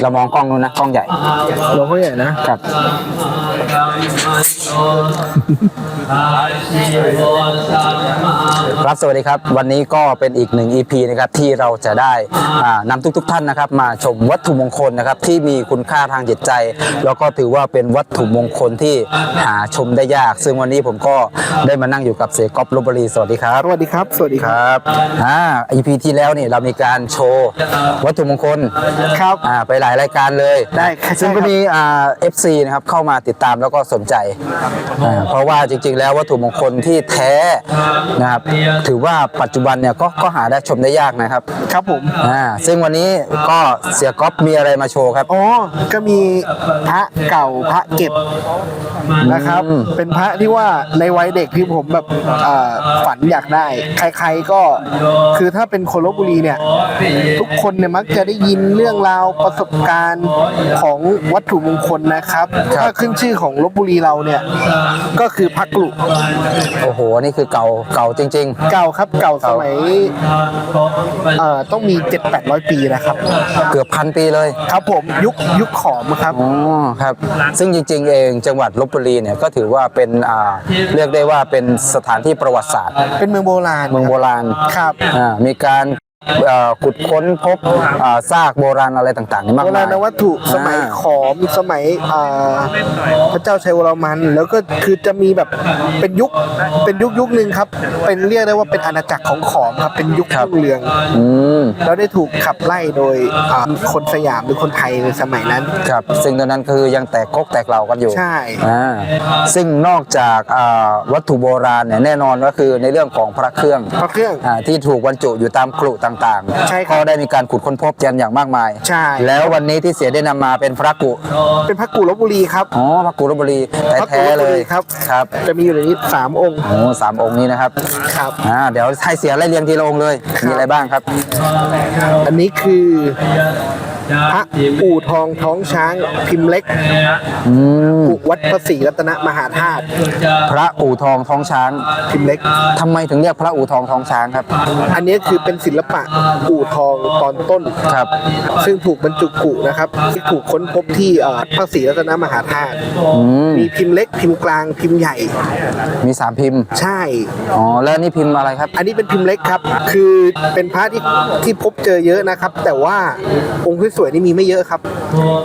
เรามองกล้องนู้นนะ กล้องใหญ่หลวงพ่อใหญ่นะครับ ครับสวัสดีครับ วันนี้ก็เป็นอีกหนึ่ง EP นะครับที่เราจะได้อ่านำทุกๆท่านนะครับ มาชมวัตถุมงคลนะครับ ที่มีคุณค่าทางจิตใจ แล้วก็ถือว่าเป็นวัตถุมงคลที่หาชมได้ยาก ซึ่งวันนี้ผมก็ได้มานั่งอยู่กับเสกก๊อฟลบบุรีสวัสดีครับสวัสดีครับ สวัสดีคครับรับอ่า EP ที่แล้วเนี่ยเรามีการโชว์วัตถุมงคลครับอ่าไปหลายรายการเลยได้ครับซึ่งก็มีอ่า FC นะครับเข้ามาติดตามแล้วก็สนใจอ่าเพราะว่าจริง ๆ แล้ววัตถุมงคลที่แท้นะครับถือว่าปัจจุบันเนี่ยก็ก็หาได้ชมได้ยากนะครับครับผมอ่าซึ่งวันนี้ก็เสียก๊อฟมีอะไรมาโชว์ครับ อ๋อก็มีพระเก่าพระเก็บนะครับ อืม เป็นพระที่ว่าในวัยเด็กที่ผมแบบเอ่อฝันอยากได้ ใครๆก็คือถ้าเป็นคนลบบุรีเนี่ย ทุกคนเนี่ยมักจะได้ยินเรื่องราวประสบการณ์ของวัตถุมงคลนะครับ ถ้าขึ้นชื่อของลบบุรีเราเนี่ย ก็คือพระกลุโอ้โหนี่คือเก่าเก่าจริงเก่าครับเก่าสมัยเอ่อต้องมี7-800 ปีนะครับๆเกือบพันปีเลยครับผมยุคยุคขอมครับอ๋อครับ ซึ่งจริง ๆ เองจังหวัดลบบุรีเนี่ยก็ถือว่าเป็นอ่าเรียกได้ว่าเป็นสถานที่ประวัติศาสตร์ เป็นเมืองโบราณเมืองโบราณครับอ่ามีการเอ่อ ขุดค้นพบอ่าซากโบราณอะไรต่างๆนี่มากโบมารายณวัตถุสมัยอ่า ขอมสมัยอ่าพระเจ้าชัยวรมัน แล้วก็คือจะมีแบบเป็นยุคเป็นยุคยุคหนึ่งครับ เป็นเรียกได้ว่าเป็นอาณาจักรของขอมครับเป็นยุครุ่งเรือง อืมแล้วได้ถูกขับไล่โดยอ่าคนสยามหรือคนไทยในสมัยนั้น ครับซึ่งตอนนั้นคือยังแตกกกแตกเหล่ากันอยู่ ใช่ อ่าซึ่งนอกจากอ่าวัตถุโบราณเนี่ยแน่นอนก็คือในเรื่องของพระเครื่องพระเครื่อง อ่าที่ถูกบรรจุอยู่ตามกลุต่างๆใช่ครับ ก็ได้มีการขุดค้นพบกันอย่างมากมาย ใช่แล้ววันนี้ที่เสียได้นำมาเป็นพระกุเป็นพระกุลบบุรีครับ อ๋อพระกุลบุรีพระกุแท้ลบๆเลบุยรีครับ ครับจะมีอยู่ในนี้สามองค์โอ้สามองค์นี้นะครับครับ อ่าเดี๋ยวให้เสียไล่เรียงทีละองค์เลยครับมีอะไรบ้างครับ อันนี้คือ พระปู่ทองท้องช้าง พิมพ์เล็กอืมปู่วัดพระศรีรัตนมหาธาตุพระอู่ทองท้องช้างพิมพ์เล็ก ทำไมถึงเรียกพระอู่ทองท้องช้างครับ อันนี้คือเป็นศิลปะปู่ทองตอนต้น ครับ ซึ่งถูกบรรจุกุนะครับที่ถูกค้นพบที่เอ่อพระศรีรัตนมหาธาตุอืม มีพิมพ์เล็กพิมพ์กลางพิมพ์ใหญ่ มีสามพิมพ์ ใช่ อ๋อ แล้วนี่พิมพ์อะไรครับ อันนี้เป็นพิมพ์เล็กครับ คือเป็นพระที่ที่พบเจอเยอะนะครับ แต่ว่าองค์ที่สวยนี่มีไม่เยอะครับ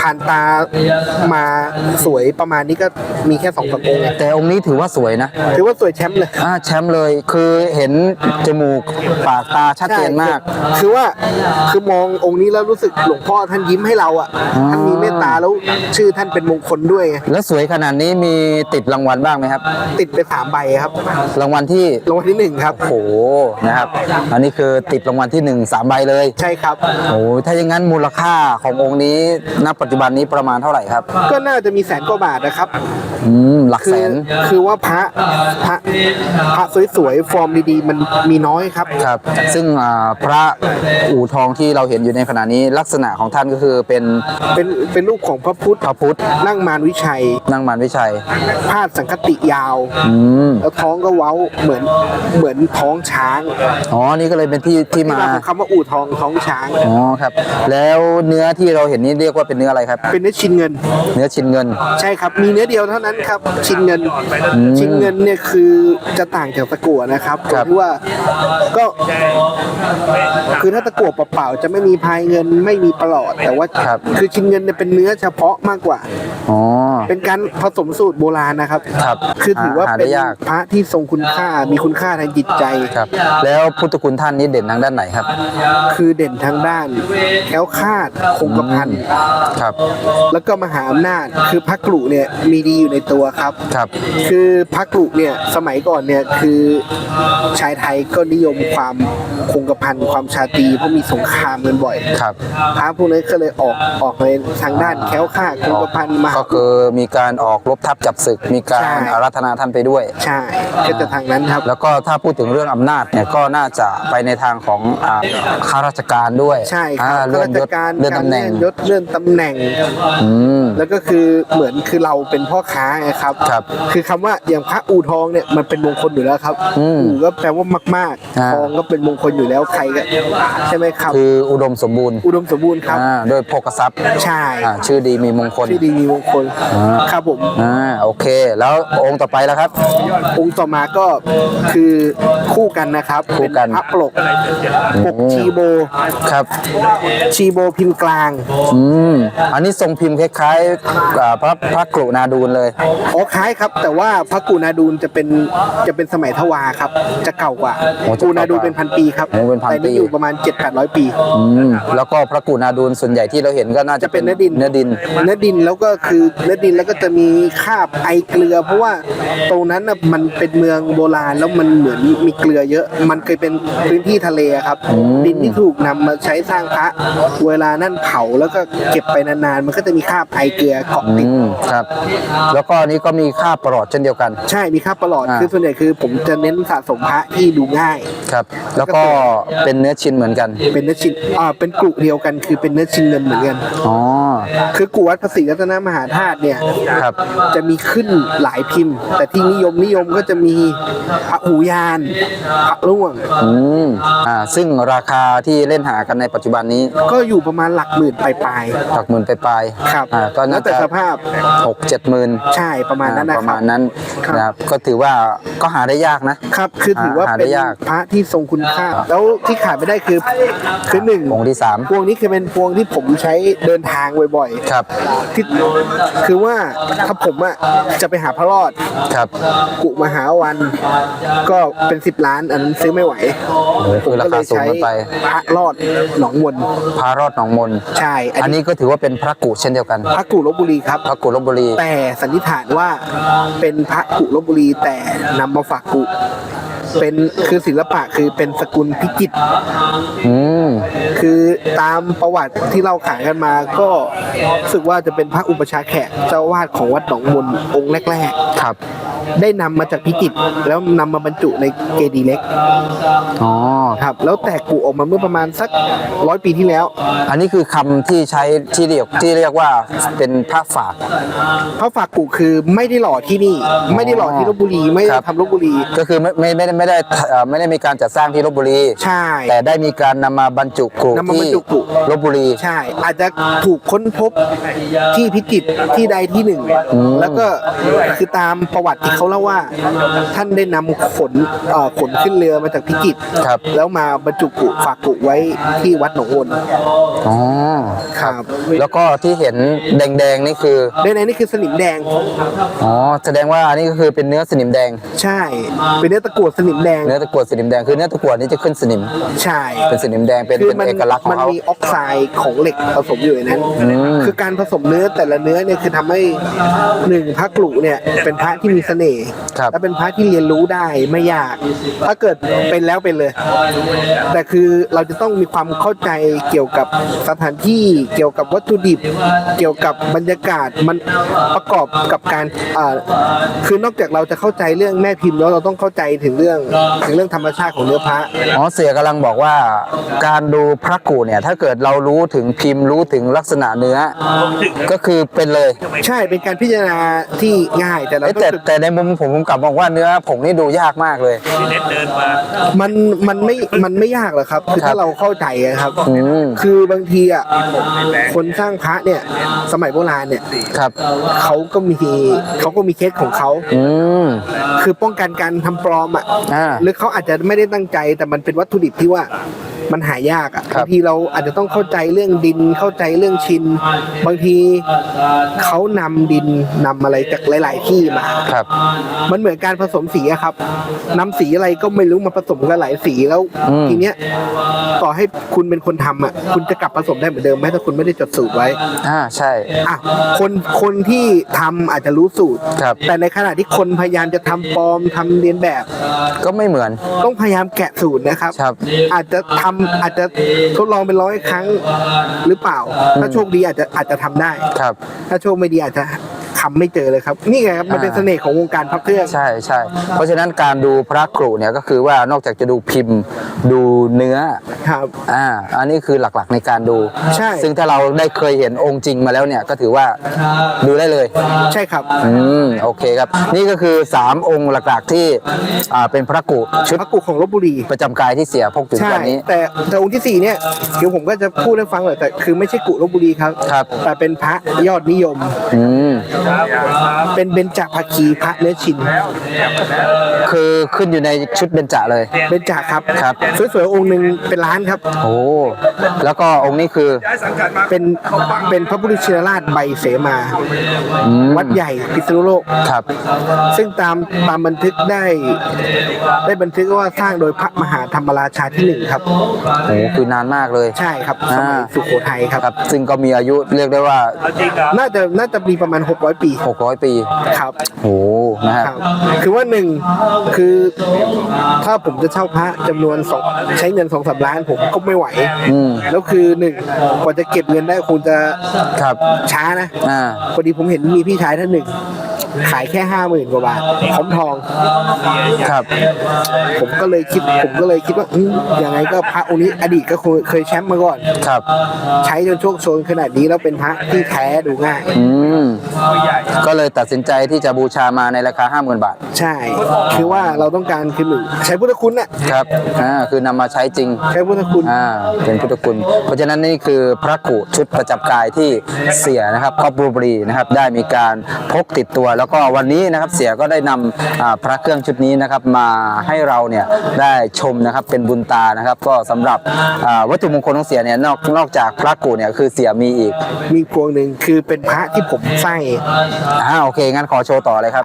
ผ่านตามาสวยประมาณนี้ก็มีแค่สองสามองค์แต่องค์นี้ถือว่าสวยนะถือว่าสวยแชมป์เลยอ่าแชมป์เลยคือเห็นจมูกปากตาชัดเจนมากใช่คือว่าคือมององค์นี้แล้วรู้สึกหลวงพ่อท่านยิ้มให้เราอะอ๋อท่านมีเมตตาแล้วชื่อท่านเป็นมงคลด้วยไงแล้วสวยขนาดนี้มีติดรางวัลบ้างไหมครับ ติดไปสามใบครับ รางวัลที่รางวัลที่หนึ่งครับโอ้โหนะครับ อันนี้คือติดรางวัลที่หนึ่งสามใบเลย ใช่ครับโอ้โหถ้าอย่างนั้นมูลค่าขององค์นี้ณปัจจุบันนี้ประมาณเท่าไหร่ครับ ก็น่าจะมีแสนกว่าบาทนะครับ อืมหลักคืแสอน คือว่าพระพระพระสวยๆ ฟอร์มดีๆ มันมีน้อยครับ ครับ ซึ่งอ่าพระอู่ทองที่เราเห็นอยู่ในขณะนี้ลักษณะของท่านก็คือเป็นเป็นเป็นรูปของพระพุทธพระพุทธนั่งมารวิชัยนั่งมารวิชัย พาดสังคติยาว อืม แล้วท้องก็เว้าเหมือนเหมือนท้องช้างอ๋อ นี่ก็เลยเป็นที่ที่ที่มามาของคำว่าอู่ทองท้องช้าง อ๋อครับ แล้วเนื้อที่เราเห็นนี่เรียกว่าเป็นเนื้ออะไรครับ เป็นเนื้อชินเงิน เนื้อชิ้นเงิน ใช่ครับ มีเนื้อเดียวเท่านั้นครับ ชินเงินอืมชินเงินเนี่ยคือจะต่างจากตะกั่วนะครับครับตรงที่ว่าก็ คือถ้าตะกั่วเปล่าๆจะไม่มีพายเงินไม่มีประหลอด แต่ว่าครับ คือชินเงินเนี่ยเป็นเนื้อเฉพาะมากกว่า อ๋อ เป็นการผสมสูตรโบราณนะครับ ครับคือถือว่าหาได้เป็นยาก พระที่ทรงคุณค่า มีคุณค่าทางจิตใจ ครับ แล้วพุทธคุณท่านนี้เด่นทางด้านไหนครับ คือเด่นทางด้านแคล้วคลาดคงกระพันครับแล้วก็มหาอำนาจคือพระกรุเนี่ยมีดีอยู่ในตัวครับครับ คือพระกรุเนี่ยสมัยก่อนเนี่ยคือชายไทยก็นิยมความคงกระพันความชาตรีเพราะมีสงครามกันบ่อยครับพระพวกนั้นก็เลยออกออกในทางด้านแคล้วคลาดคงกระพันมหาก็คือมีการออกรบทัพจับศึก มีการใช่อารัธนาท่านไปด้วยใช่ก็จะทางนั้นครับ แล้วก็ถ้าพูดถึงเรื่องอำนาจเนี่ยก็น่าจะไปในทางของอ่าข้าราชการด้วยใช่ครับอ่าเลื่อนยศข้าราชการเลื่อนตำแหน่ง การเลื่อนยศเลื่อนตำแหน่ง อืม แล้วก็คือเหมือนคือเราเป็นพ่อค้าไงครับครับ คือคำว่าอย่างพระอู่ทองเนี่ยมันเป็นมงคลอยู่แล้วครับอืม อู่ก็แปลว่ามากอ่า ๆทองก็เป็นมงคลอยู่แล้วใครก็ใช่ไหมครับ คืออุดมสมบูรณ์อุดมสมบูรณ์ครับ อ่าโดยโภกทรัพย์ใช่ อ่าชื่อดีมีมงคล ที่ดีมีมงคลอ่า ครับผมอ่าโอเค แล้วองค์ต่อไปแล้วครับ องค์ต่อมาก็คือคู่กันนะครับคู่กัน เป็พระปลกปกชีโบ ครับ ชีโบพิมพ์กลางอืมอันนี้ทรงพิมพ์คล้ายๆอ่าพระพระกรุนาดูลเลย อ๋อคล้ายครับ แต่ว่าพระกูนาดูลจะเป็นจะเป็นสมัยทวาครับ จะเก่ากว่าโอ้จะกูเก่ากว่านาดูลเป็นพันปีครับโอ้เป็นพันแต่ปีนี่อยู่ประมาณ 7 8 0 0 ปี อืมแล้วก็พระกรุนาดูลส่วนใหญ่ที่เราเห็นก็น่าจะจะเป็นเนื้อดินเนื้อดิน เนื้อดินแล้วก็คือเนื้อดินแล้วก็จะมีคราบไอเกลือ เพราะว่าตรงนั้นน่ะมันเป็นเมืองโบราณแล้วมันเหมือนมีเกลือเยอะ มันเคยเป็นพื้นที่ทะเลอะครับ ดินที่ถูกนำมาใช้สร้างพระเวลานั่นเผาแล้วก็เก็บไปนานๆ มันก็จะมีคราบไอเกลือเกาะติด อืมครับ แล้วก็อันนี้ก็มีค่าประหลอดเช่นเดียวกัน ใช่มีคราบประหลอดอ่า คือส่วนใหญ่คือผมจะเน้นสะสมพระที่ดูง่าย ครับ แล้วก็เป็นเนื้อชิ้นเหมือนกัน เป็นเนื้อชิ้นอ่าเป็นกลุ่เดียวกันคือเป็นเนื้อชิ้นเงินเหมือนกัน อ๋อ คือกลุ่วัดภาษีรัตนมหาธาตุเนี่ย ครับ จะมีขึ้นหลายพิมพ์ แต่ที่นิยมนิยมก็จะมีพระหูยานพระร่วง อืม อ่า ซึ่งราคาที่เล่นหากันในปัจจุบันนี้ ก็อยู่ประมาณหลักหมื่นปลายหลักหมื่นไปปลายๆครับอ่าก็แล้น่าวแต่จะสภาพหกเจ็ดหมื่นๆใช่ประมาณนั้นอ่นะประครัมาบณนั้นครับ นะครับก็ถือว่าก็หาได้ยากนะ ครับคือถือว่าหาได้เป็นยาก พระที่ทรงคุณค่า แล้วที่ขาดไม่ได้คือคือหนึ่งองค์ที่สามพวงนี้คือเป็นพวงที่ผมใช้เดินทางบ่อยๆครับที่คือว่าถ้าผมอะจะไปหาพระรอด ครับกุมหาวันก็เป็นสิบล้าน อันนั้นซื้อไม่ไหวโอ้โหคือราคาสูงเกินไปพระรอดหนองมนพระรอดหนองมนใช่อันนี้ก็ถือว่าเป็นพระกุเช่นเดียวกัน พระกุลบบุรีครับ พระกุลบบุรี แต่สันนิษฐานว่าเป็นพระกุลบบุรีแต่นำมาฝากกุ เป็นคือศิลปะคือเป็นสกุลพิจิตรอืมคือตามประวัติที่เราขานกันมาก็รู้สึกว่าจะเป็นพระอุปชฌาย์แขกเจ้าอาวาดของวัดหนองมนองค์แรกครับๆได้นำมาจากพิจิตรแล้วนำมาบรรจุในเจดีย์เล็กอ๋อครับ แล้วแตกกุออกมาเมื่อประมาณสักร้อยปีที่แล้ว อันนี้คือคำที่ใช้ที่เรียกที่เรียกว่าเป็นพระฝาก พระฝากกุคือไม่ได้หล่อที่นี่ ไม่ได้หล่อที่ลบบุรี ไม่คได้รับ ทำลบบุรี ก็คือไม่ไม่ไม่ได้ไม่ได้เอ่อไม่ได้มีการจัดสร้างที่ลบบุรี ใช่ แต่ได้มีการนำมาบรรจุกรุนำมาบรที่รจุกรุลบบุรี ใช่ อาจจะถูกค้นพบที่พิจิตรที่ใดที่หนึ่ง แล้วก็คือตามประวัติที่เขาเล่าว่า ท่านได้นำขนเอ่อขนขึ้นเรือมาจากพิจิตรครับ แล้วมาบรรจุกุฝากกุไว้ที่วัดหนองวนอ๋อครับแล้วก็ที่เห็นแดงๆนี่คือในในนี่คือสนิมแดง อ๋อแสดงว่าอันนี้ก็คือเป็นเนื้อสนิมแดง ใช่ เป็นเนื้อตะกรวดสนิมแดง เนื้อตะกั่วสนิมแดงคือเนื้อตะกั่วนี้จะขึ้นสนิม ใช่เป็นสนิมแดงเป็นคือเป็นมันเอกลักษณ์ขอมังนเขามีออกไซด์ของเหล็กผสมอยู่ในนั้นมคือการผสมเนื้อแต่ละเนื้อเนี่ยคือทำให้หนึ่งพระกลุเนี่ยเป็นพระที่มีเสน่ห์ครับ และเป็นพระที่เรียนรู้ได้ไม่ยาก ถ้าเกิดเป็นแล้วเป็นเลย แต่คือเราจะต้องมีความเข้าใจเกี่ยวกับสถานที่เกี่ยวกับวัตถุดิบ เกี่ยวกับบรรยากาศมันประกอบกับการอ่าคือนอกจากเราจะเข้าใจเรื่องแม่พิมพ์แล้วเราต้องเข้าใจถึงเรื่องถึงเรื่องธรรมชาติของเนื้อพระอ๋อเสียกำลังบอกว่า การดูพระกูเนี่ยถ้าเกิดเรารู้ถึงพิมพ์รู้ถึงลักษณะเนื้อ ก็คือเป็นเลย ใช่เป็นการพิจารณาที่ง่ายแต่เราเอ้ยต้องแต่ศึกแต่ในมุมผมผมกลับมองว่าเนื้อผงนี่ดูยากมากเลยมันมันไม่มันไม่ยากหรอกครับ คือครับถ้าเราเข้าใจอะครับ อืม คือบางทีอะคนสร้างพระเนี่ย สมัยโบราณเนี่ยครับ เขาก็มีเขาก็มีเคสของเขา อืม คือป้องกันการทำปลอมอะอ่า หรือเขาอาจจะไม่ได้ตั้งใจแต่มันเป็นวัตถุดิบที่ว่า มันหายากอะครับบางทีเราอาจจะต้องเข้าใจเรื่องดินเข้าใจเรื่องชิน บางทีเขานำดินนำอะไรจากหลาย ๆ ที่มาครับ มันเหมือนการผสมสีอะครับนำสีอะไรก็ไม่รู้มาผสมกันหลายสีแล้วอืมทีเนี้ยต่อให้คุณเป็นคนทำอะคุณจะกลับผสมได้เหมือนเดิมไหมถ้าคุณไม่ได้จดสูตรไว้อ่าใช่อะคนคนที่ทำอาจจะรู้สูตรครับแต่ในขณะที่คนพยายามจะทำปลอมทำเรียนแบบ ก็ไม่เหมือน ต้องพยายามแกะสูตรนะครับครับอาจจะทำอาจจะทดลองเป็นร้อยครั้งหรือเปล่า ถ้าโชคดีอาจจะอาจจะทำได้ ครับ ถ้าโชคไม่ดีอาจจะ คำไม่เจอเลยครับ นี่ไงครับมันเป็นอ่าเสน่ห์ของวงการพระเครื่องใช่ใช่เพราะฉะนั้นการดูพระกรุเนี่ยก็คือว่านอกจากจะดูพิมพ์ดูเนื้อครับอ่าอันนี้คือหลักๆในการดูใช่ซึ่งถ้าเราได้เคยเห็นองค์จริงมาแล้วเนี่ยก็ถือว่าดูได้เลย ใช่ครับอืมโอเคครับ นี่ก็คือ 3 องค์หลักๆที่อ่าเป็นพระกุชุดพระกุของลบบุรีประจำกายที่เสียพกถึงใช่ตอนนี้ แต่แต่องค์ที่สี่เนี่ยเดี๋ยวผมก็จะพูดให้ฟังเลยแต่คือไม่ใช่กุลบบุรีครับครับแต่เป็นพระยอดนิยมอืมเป็นเบญจภคีพระเนื้อชิน คือขึ้นอยู่ในชุดเบญจเลย เบญจครับครับสวยๆองค์หนึ่งเป็นล้านครับ โอ้แล้วก็องค์นี้คือเป็นเป็นพระพุทธชินราชใบเสมาอืมวัดใหญ่พิษณุโลกครับ ซึ่งตามตามบันทึกได้ ได้บันทึกว่าสร้างโดยพระมหาธรรมราชาที่หนึ่งครับโอ้คือนานมากเลยใช่ครับสมัยอ่าสุโขทัยครับครับ ซึ่งก็มีอายุเรียกได้ว่า น่าจะน่าจะมีประมาณ 600ปี 600 ปีครับโอ้นะคครัรับบคือว่าหนึ่งคือถ้าผมจะเช่าพระจำนวนสองใช้เงินสองสามล้านผมก็ไม่ไหว อืม แล้วคือหนึ่งกว่าจะเก็บเงินได้คงจะครับช้านะอ่า พอดีผมเห็นมีพี่ชายท่านหนึ่ง ขายแค่ห้าหมื่นกว่าบาทพร้อมทองครับ ผมก็เลยคิดผมก็เลยคิดว่าอืมยังไงก็พระองค์นี้อดีตก็เคยเคยแชมป์มาก่อนครับ ใช้จนโชคโชนขนาดนี้แล้วเป็นพระที่แท้ดูง่ายอืมก็เลยตัดสินใจที่จะบูชามาในราคา50,000บาท ใช่ คือว่าเราต้องการคือหนึ่งใช้พุทธคุณน่ะครับอ่าคือนำมาใช้จริง ใช้พุทธคุณอ่าเป็นพุทธคุณ เพราะฉะนั้นนี่คือพระกุชุดประจำกายที่เสียนะครับครอบบุรีนะครับ ได้มีการพกติดตัวแล้วก็วันนี้นะครับเสียก็ได้นำอ่าพระเครื่องชุดนี้นะครับมาให้เราเนี่ยได้ชมนะครับเป็นบุญตานะครับ ก็สำหรับอ่าวัตถุมงคลของเสียเนี่ยนอกนอกจากพระกุเนี่ยคือเสียมีอีก มีพวงหนึ่งคือเป็นพระที่ผมสร้างเองอ่าโอเคงั้นขอโชว์ต่อเลยครับ